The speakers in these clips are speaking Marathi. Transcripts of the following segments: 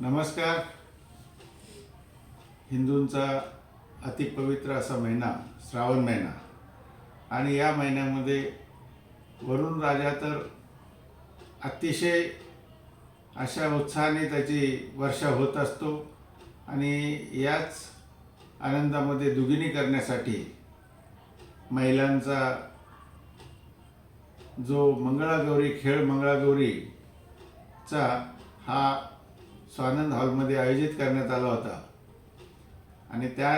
नमस्कार. हिंदूंचा अतिपवित्र असा महिना श्रावण महिना. आणि या महिन्यामध्ये वरुण राजा तर अतिशय अशा उत्साहाने त्याची वर्षा होत असतो आणि याच आनंदामध्ये दुगिनी करण्यासाठी महिलांचा जो मंगळागौरी खेळ मंगळागौरीचा हा स्वानंद हॉलमध्ये आयोजित करण्यात आला होता. आणि त्या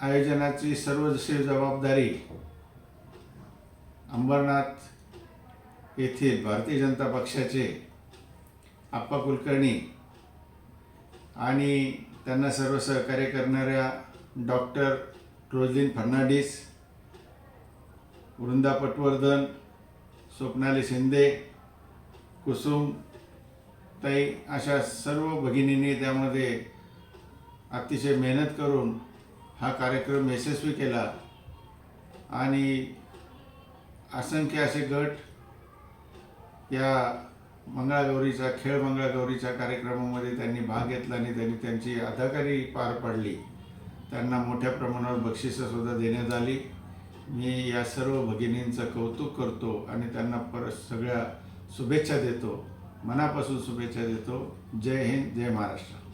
आयोजनाची सर्वस्वी जबाबदारी अंबरनाथ येथील भारतीय जनता पक्षाचे आप्पा कुलकर्णी आणि त्यांना सर्व सहकार्य करणाऱ्या डॉक्टर रोजलिन फर्नांडिस वृंदा पटवर्धन स्वप्नाली शिंदे कुसुम ताई अशा सर्व भगिनींनी त्यामध्ये अतिशय मेहनत करून हा कार्यक्रम यशस्वी केला. आणि असंख्य असे गट या मंगळागौरीचा खेळ मंगळागौरीच्या कार्यक्रमामध्ये त्यांनी भाग घेतला आणि त्यांनी त्यांची अदाकारी पार पाडली. त्यांना मोठ्या प्रमाणावर बक्षिसंसुद्धा देण्यात आली. मी या सर्व भगिनींचं कौतुक करतो आणि त्यांना परत सगळ्या शुभेच्छा देतो. मनापासून शुभेच्छा देतो. जय हिंद जय महाराष्ट्र.